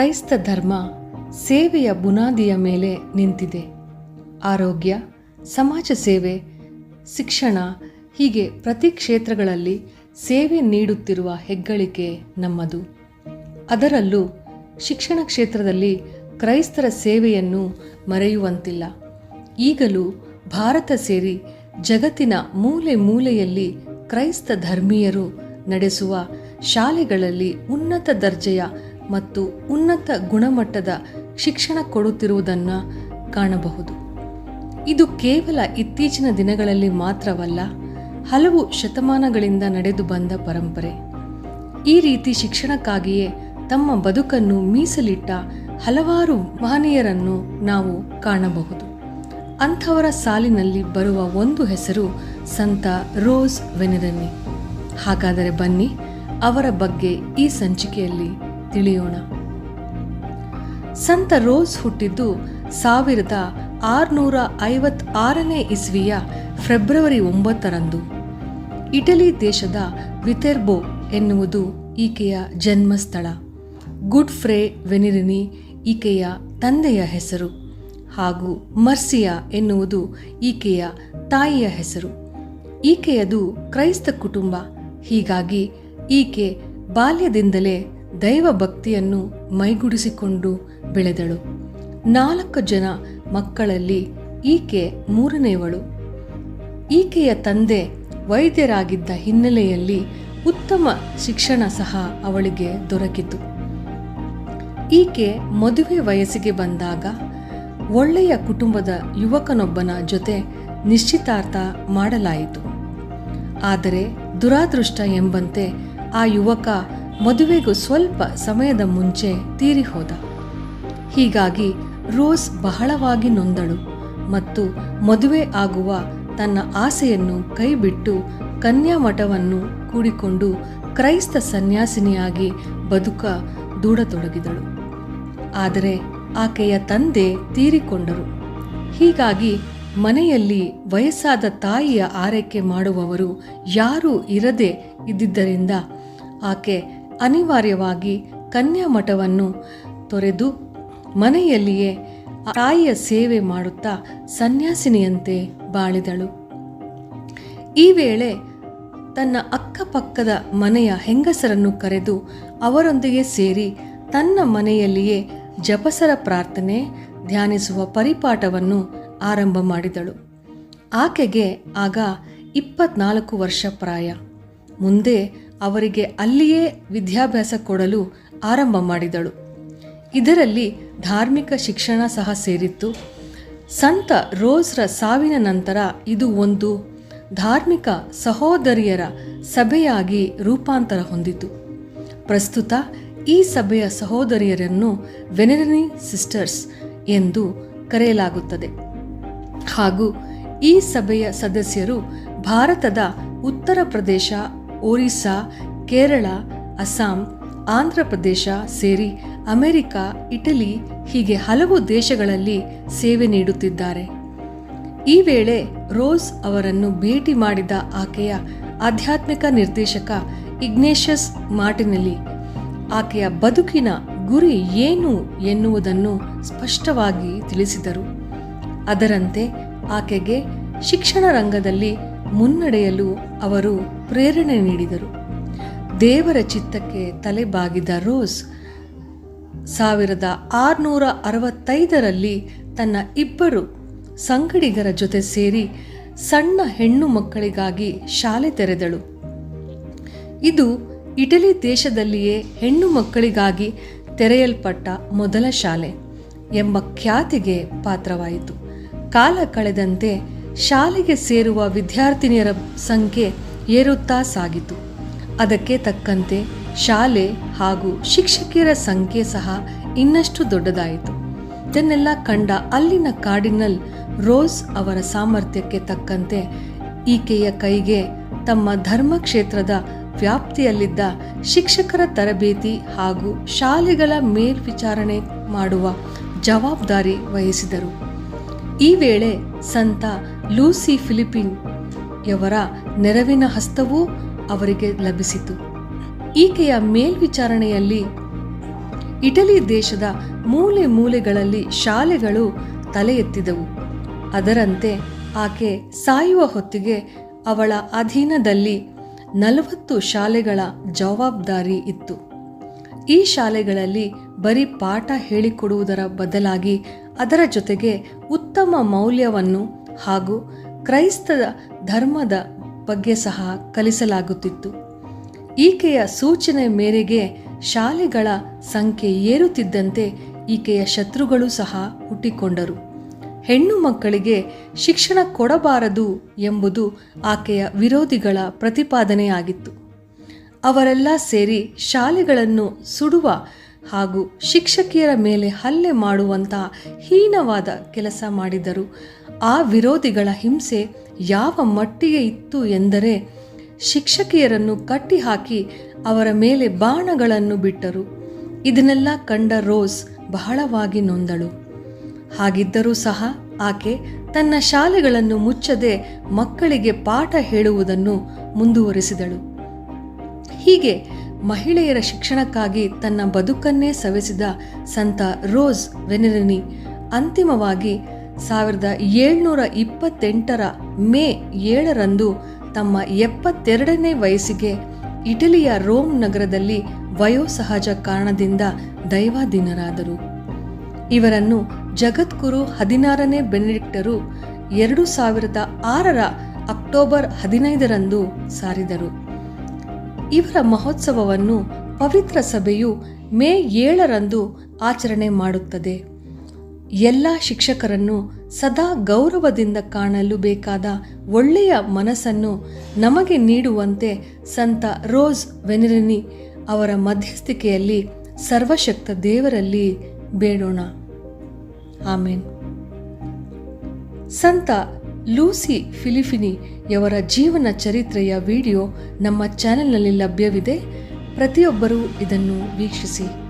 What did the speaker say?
ಕ್ರೈಸ್ತ ಧರ್ಮ ಸೇವೆಯ ಬುನಾದಿಯ ಮೇಲೆ ನಿಂತಿದೆ. ಆರೋಗ್ಯ, ಸಮಾಜ ಸೇವೆ, ಶಿಕ್ಷಣ ಹೀಗೆ ಪ್ರತಿ ಕ್ಷೇತ್ರಗಳಲ್ಲಿ ಸೇವೆ ನೀಡುತ್ತಿರುವ ಹೆಗ್ಗಳಿಕೆ ನಮ್ಮದು. ಅದರಲ್ಲೂ ಶಿಕ್ಷಣ ಕ್ಷೇತ್ರದಲ್ಲಿ ಕ್ರೈಸ್ತರ ಸೇವೆಯನ್ನು ಮರೆಯುವಂತಿಲ್ಲ. ಈಗಲೂ ಭಾರತ ಸೇರಿ ಜಗತ್ತಿನ ಮೂಲೆ ಮೂಲೆಯಲ್ಲಿ ಕ್ರೈಸ್ತ ಧರ್ಮೀಯರು ನಡೆಸುವ ಶಾಲೆಗಳಲ್ಲಿ ಉನ್ನತ ದರ್ಜೆಯ ಮತ್ತು ಉನ್ನತ ಗುಣಮಟ್ಟದ ಶಿಕ್ಷಣ ಕೊಡುತ್ತಿರುವುದನ್ನು ಕಾಣಬಹುದು. ಇದು ಕೇವಲ ಇತ್ತೀಚಿನ ದಿನಗಳಲ್ಲಿ ಮಾತ್ರವಲ್ಲ, ಹಲವು ಶತಮಾನಗಳಿಂದ ನಡೆದು ಬಂದ ಪರಂಪರೆ. ಈ ರೀತಿ ಶಿಕ್ಷಣಕ್ಕಾಗಿಯೇ ತಮ್ಮ ಬದುಕನ್ನು ಮೀಸಲಿಟ್ಟ ಹಲವಾರು ಮಹನೀಯರನ್ನು ನಾವು ಕಾಣಬಹುದು. ಅಂಥವರ ಸಾಲಿನಲ್ಲಿ ಬರುವ ಒಂದು ಹೆಸರು ಸಂತ ರೋಸ್ ವೆನೆರನಿ ಹಾಗಾದರೆ ಬನ್ನಿ, ಅವರ ಬಗ್ಗೆ ಈ ಸಂಚಿಕೆಯಲ್ಲಿ ತಿಳಿಯೋಣ. ಸಂತ ರೋಸ್ ಹುಟ್ಟಿದ್ದು ಸಾವಿರದ ಆರುನೂರ ಐವತ್ತಾರನೇ ಇಸ್ವಿಯ ಫೆಬ್ರವರಿ ಒಂಬತ್ತರಂದು. ಇಟಲಿ ದೇಶದ ವಿತೆರ್ಬೋ ಎನ್ನುವುದು ಈಕೆಯ ಜನ್ಮಸ್ಥಳ. ಗುಡ್ ಫ್ರೇ ವೆನಿರಿನಿ ಈಕೆಯ ತಂದೆಯ ಹೆಸರು ಹಾಗೂ ಮರ್ಸಿಯಾ ಎನ್ನುವುದು ಈಕೆಯ ತಾಯಿಯ ಹೆಸರು. ಈಕೆಯದು ಕ್ರೈಸ್ತ ಕುಟುಂಬ, ಹೀಗಾಗಿ ಈಕೆ ಬಾಲ್ಯದಿಂದಲೇ ದೈವ ಭಕ್ತಿಯನ್ನು ಮೈಗೂಡಿಸಿಕೊಂಡು ಬೆಳೆದಳು. ನಾಲ್ಕು ಜನ ಮಕ್ಕಳಲ್ಲಿ ಈಕೆ ಮೂರನೆಯವಳು. ಈಕೆಯ ತಂದೆ ವೈದ್ಯರಾಗಿದ್ದ ಹಿನ್ನೆಲೆಯಲ್ಲಿ ಉತ್ತಮ ಶಿಕ್ಷಣ ಸಹ ಅವಳಿಗೆ ದೊರಕಿತು. ಈಕೆ ಮದುವೆ ವಯಸ್ಸಿಗೆ ಬಂದಾಗ ಒಳ್ಳೆಯ ಕುಟುಂಬದ ಯುವಕನೊಬ್ಬನ ಜೊತೆ ನಿಶ್ಚಿತಾರ್ಥ ಮಾಡಲಾಯಿತು. ಆದರೆ ದುರಾದೃಷ್ಟ ಎಂಬಂತೆ ಆ ಯುವಕ ಮದುವೆಗೂ ಸ್ವಲ್ಪ ಸಮಯದ ಮುಂಚೆ ತೀರಿ ಹೋದ. ಹೀಗಾಗಿ ರೋಸ್ ಬಹಳವಾಗಿ ನೊಂದಳು ಮತ್ತು ಮದುವೆ ಆಗುವ ತನ್ನ ಆಸೆಯನ್ನು ಕೈಬಿಟ್ಟು ಕನ್ಯಾಮಠವನ್ನು ಕೂಡಿಕೊಂಡು ಕ್ರೈಸ್ತ ಸನ್ಯಾಸಿನಿಯಾಗಿ ಬದುಕ ದೂಡತೊಡಗಿದಳು. ಆದರೆ ಆಕೆಯ ತಂದೆ ತೀರಿಕೊಂಡರು. ಹೀಗಾಗಿ ಮನೆಯಲ್ಲಿ ವಯಸ್ಸಾದ ತಾಯಿಯ ಆರೈಕೆ ಮಾಡುವವರು ಯಾರೂ ಇರದೆ ಇದ್ದಿದ್ದರಿಂದ ಆಕೆ ಅನಿವಾರ್ಯವಾಗಿ ಕನ್ಯಾಮಠವನ್ನು ತೊರೆದು ಮನೆಯಲ್ಲಿಯೇ ತಾಯಿಯ ಸೇವೆ ಮಾಡುತ್ತಾ ಸನ್ಯಾಸಿನಿಯಂತೆ ಬಾಳಿದಳು. ಈ ವೇಳೆ ತನ್ನ ಅಕ್ಕಪಕ್ಕದ ಮನೆಯ ಹೆಂಗಸರನ್ನು ಕರೆದು ಅವರೊಂದಿಗೆ ಸೇರಿ ತನ್ನ ಮನೆಯಲ್ಲಿಯೇ ಜಪಸರ ಪ್ರಾರ್ಥನೆ, ಧ್ಯಾನಿಸುವ ಪರಿಪಾಠವನ್ನು ಆರಂಭ ಮಾಡಿದಳು. ಆಕೆಗೆ ಆಗ ಇಪ್ಪತ್ನಾಲ್ಕು ವರ್ಷ ಪ್ರಾಯ. ಮುಂದೆ ಅವರಿಗೆ ಅಲ್ಲಿಯೇ ವಿದ್ಯಾಭ್ಯಾಸ ಕೊಡಲು ಆರಂಭ ಮಾಡಿದಳು. ಇದರಲ್ಲಿ ಧಾರ್ಮಿಕ ಶಿಕ್ಷಣ ಸಹ ಸೇರಿತ್ತು. ಸಂತ ರೋಸ್ರ ಸಾವಿನ ನಂತರ ಇದು ಒಂದು ಧಾರ್ಮಿಕ ಸಹೋದರಿಯರ ಸಭೆಯಾಗಿ ರೂಪಾಂತರ ಹೊಂದಿತು. ಪ್ರಸ್ತುತ ಈ ಸಭೆಯ ಸಹೋದರಿಯರನ್ನು ವೆನೆರನಿ ಸಿಸ್ಟರ್ಸ್ ಎಂದು ಕರೆಯಲಾಗುತ್ತದೆ. ಹಾಗೂ ಈ ಸಭೆಯ ಸದಸ್ಯರು ಭಾರತದ ಉತ್ತರ ಪ್ರದೇಶ ಒರಿಸ್ಸಾ, ಕೇರಳ, ಅಸ್ಸಾಂ, ಆಂಧ್ರ ಪ್ರದೇಶ ಸೇರಿ ಅಮೆರಿಕ, ಇಟಲಿ ಹೀಗೆ ಹಲವು ದೇಶಗಳಲ್ಲಿ ಸೇವೆ ನೀಡುತ್ತಿದ್ದಾರೆ. ಈ ವೇಳೆ ರೋಸ್ ಅವರನ್ನು ಭೇಟಿ ಮಾಡಿದ ಆಕೆಯ ಆಧ್ಯಾತ್ಮಿಕ ನಿರ್ದೇಶಕ ಇಗ್ನೇಷಸ್ ಮಾರ್ಟಿನಲ್ಲಿ, ಆಕೆಯ ಬದುಕಿನ ಗುರಿ ಏನು ಎನ್ನುವುದನ್ನು ಸ್ಪಷ್ಟವಾಗಿ ತಿಳಿಸಿದರು. ಅದರಂತೆ ಆಕೆಗೆ ಶಿಕ್ಷಣ ರಂಗದಲ್ಲಿ ಮುನ್ನಡೆಯಲು ಅವರು ಪ್ರೇರಣೆ ನೀಡಿದರು. ದೇವರ ಚಿತ್ತಕ್ಕೆ ತಲೆಬಾಗಿದ ರೋಸ್ ಸಾವಿರದ ಆರುನೂರ ಅರವತ್ತೈದರಲ್ಲಿ ತನ್ನ ಇಬ್ಬರು ಸಂಗಡಿಗರ ಜೊತೆ ಸೇರಿ ಸಣ್ಣ ಹೆಣ್ಣು ಮಕ್ಕಳಿಗಾಗಿ ಶಾಲೆ ತೆರೆದಳು. ಇದು ಇಟಲಿ ದೇಶದಲ್ಲಿಯೇ ಹೆಣ್ಣು ಮಕ್ಕಳಿಗಾಗಿ ತೆರೆಯಲ್ಪಟ್ಟ ಮೊದಲ ಶಾಲೆ ಎಂಬ ಖ್ಯಾತಿಗೆ ಪಾತ್ರವಾಯಿತು. ಕಾಲ ಕಳೆದಂತೆ ಶಾಲೆಗೆ ಸೇರುವ ವಿದ್ಯಾರ್ಥಿನಿಯರ ಸಂಖ್ಯೆ ಏರುತ್ತಾ ಸಾಗಿತು. ಅದಕ್ಕೆ ತಕ್ಕಂತೆ ಶಾಲೆ ಹಾಗೂ ಶಿಕ್ಷಕಿಯರ ಸಂಖ್ಯೆ ಸಹ ಇನ್ನಷ್ಟು ದೊಡ್ಡದಾಯಿತು. ಇದನ್ನೆಲ್ಲ ಕಂಡ ಅಲ್ಲಿನ ಕಾರ್ಡಿನಲ್ ರೋಸ್ ಅವರ ಸಾಮರ್ಥ್ಯಕ್ಕೆ ತಕ್ಕಂತೆ ಈಕೆಯ ಕೈಗೆ ತಮ್ಮ ಧರ್ಮ ಕ್ಷೇತ್ರದ ವ್ಯಾಪ್ತಿಯಲ್ಲಿದ್ದ ಶಿಕ್ಷಕರ ತರಬೇತಿ ಹಾಗೂ ಶಾಲೆಗಳ ಮೇಲ್ವಿಚಾರಣೆ ಮಾಡುವ ಜವಾಬ್ದಾರಿ ವಹಿಸಿದರು. ಈ ವೇಳೆ ಸಂತ ಲೂಸಿ ಫಿಲಿಪಿನ್ ಯವರ ನೆರವಿನ ಹಸ್ತವೂ ಅವರಿಗೆ ಲಭಿಸಿತು. ಈಕೆಯ ಮೇಲ್ವಿಚಾರಣೆಯಲ್ಲಿ ಇಟಲಿ ದೇಶದ ಮೂಲೆ ಮೂಲೆಗಳಲ್ಲಿ ಶಾಲೆಗಳು ತಲೆ ಎತ್ತಿದವು ಅದರಂತೆ ಆಕೆ ಸಾಯುವ ಹೊತ್ತಿಗೆ ಅವಳ ಅಧೀನದಲ್ಲಿ ನಲವತ್ತು ಶಾಲೆಗಳ ಜವಾಬ್ದಾರಿ ಇತ್ತು. ಈ ಶಾಲೆಗಳಲ್ಲಿ ಬರೀ ಪಾಠ ಹೇಳಿಕೊಡುವುದರ ಬದಲಾಗಿ ಅದರ ಜೊತೆಗೆ ಉತ್ತಮ ಮೌಲ್ಯವನ್ನು ಹಾಗೂ ಕ್ರೈಸ್ತ ಧರ್ಮದ ಬಗ್ಗೆ ಸಹ ಕಲಿಸಲಾಗುತ್ತಿತ್ತು. ಈಕೆಯ ಸೂಚನೆ ಮೇರೆಗೆ ಶಾಲೆಗಳ ಸಂಖ್ಯೆ ಏರುತ್ತಿದ್ದಂತೆ ಈಕೆಯ ಶತ್ರುಗಳು ಸಹ ಹುಟ್ಟಿಕೊಂಡರು. ಹೆಣ್ಣು ಮಕ್ಕಳಿಗೆ ಶಿಕ್ಷಣ ಕೊಡಬಾರದು ಎಂಬುದು ಆಕೆಯ ವಿರೋಧಿಗಳ ಪ್ರತಿಪಾದನೆಯಾಗಿತ್ತು. ಅವರೆಲ್ಲ ಸೇರಿ ಶಾಲೆಗಳನ್ನು ಸುಡುವ ಹಾಗೂ ಶಿಕ್ಷಕಿಯರ ಮೇಲೆ ಹಲ್ಲೆ ಮಾಡುವಂತಹ ಹೀನವಾದ ಕೆಲಸ ಮಾಡಿದರು. ಆ ವಿರೋಧಿಗಳ ಹಿಂಸೆ ಯಾವ ಮಟ್ಟಿಗೆ ಇತ್ತು ಎಂದರೆ ಶಿಕ್ಷಕಿಯರನ್ನು ಕಟ್ಟಿಹಾಕಿ ಅವರ ಮೇಲೆ ಬಾಣಗಳನ್ನು ಬಿಟ್ಟರು. ಇದನ್ನೆಲ್ಲ ಕಂಡ ರೋಸ್ ಬಹಳವಾಗಿ ನೊಂದಳು. ಹಾಗಿದ್ದರೂ ಸಹ ಆಕೆ ತನ್ನ ಶಾಲೆಗಳನ್ನು ಮುಚ್ಚದೆ ಮಕ್ಕಳಿಗೆ ಪಾಠ ಹೇಳುವುದನ್ನು ಮುಂದುವರಿಸಿದಳು. ಹೀಗೆ ಮಹಿಳೆಯರ ಶಿಕ್ಷಣಕ್ಕಾಗಿ ತನ್ನ ಬದುಕನ್ನೇ ಸವೆಸಿದ ಸಂತ ರೋಸ್ ವೆನೆರನಿ ಅಂತಿಮವಾಗಿ ಸಾವಿರದ ಏಳ್ನೂರ ಇಪ್ಪತ್ತೆಂಟರ ಮೇ ಏಳರಂದು ತಮ್ಮ ಎಪ್ಪತ್ತೆರಡನೇ ವಯಸ್ಸಿಗೆ ಇಟಲಿಯ ರೋಮ್ ನಗರದಲ್ಲಿ ವಯೋಸಹಜ ಕಾರಣದಿಂದ ದೈವಾಧೀನರಾದರು. ಇವರನ್ನು ಜಗದ್ಗುರು ಹದಿನಾರನೇ ಬೆನೆಡಿಕ್ಟರು ಎರಡು ಸಾವಿರದ ಆರರ ಅಕ್ಟೋಬರ್ ಹದಿನೈದರಂದು ಸಾರಿದರು. ಇವರ ಮಹೋತ್ಸವವನ್ನು ಪವಿತ್ರ ಸಭೆಯು ಮೇ ಏಳರಂದು ಆಚರಣೆ ಮಾಡುತ್ತದೆ. ಎಲ್ಲ ಶಿಕ್ಷಕರನ್ನು ಸದಾ ಗೌರವದಿಂದ ಕಾಣಲು ಬೇಕಾದ ಒಳ್ಳೆಯ ಮನಸ್ಸನ್ನು ನಮಗೆ ನೀಡುವಂತೆ ಸಂತ ರೋಸ್ ವೆನಿರಿನಿ ಅವರ ಮಧ್ಯಸ್ಥಿಕೆಯಲ್ಲಿ ಸರ್ವಶಕ್ತ ದೇವರಲ್ಲಿ ಬೇಡೋಣ. ಆಮೇನ್. ಸಂತ ಲೂಸಿ ಫಿಲಿಫಿನಿಯವರ ಜೀವನ ಚರಿತ್ರೆಯ ವಿಡಿಯೋ ನಮ್ಮ ಚಾನೆಲ್ನಲ್ಲಿ ಲಭ್ಯವಿದೆ. ಪ್ರತಿಯೊಬ್ಬರೂ ಇದನ್ನು ವೀಕ್ಷಿಸಿ.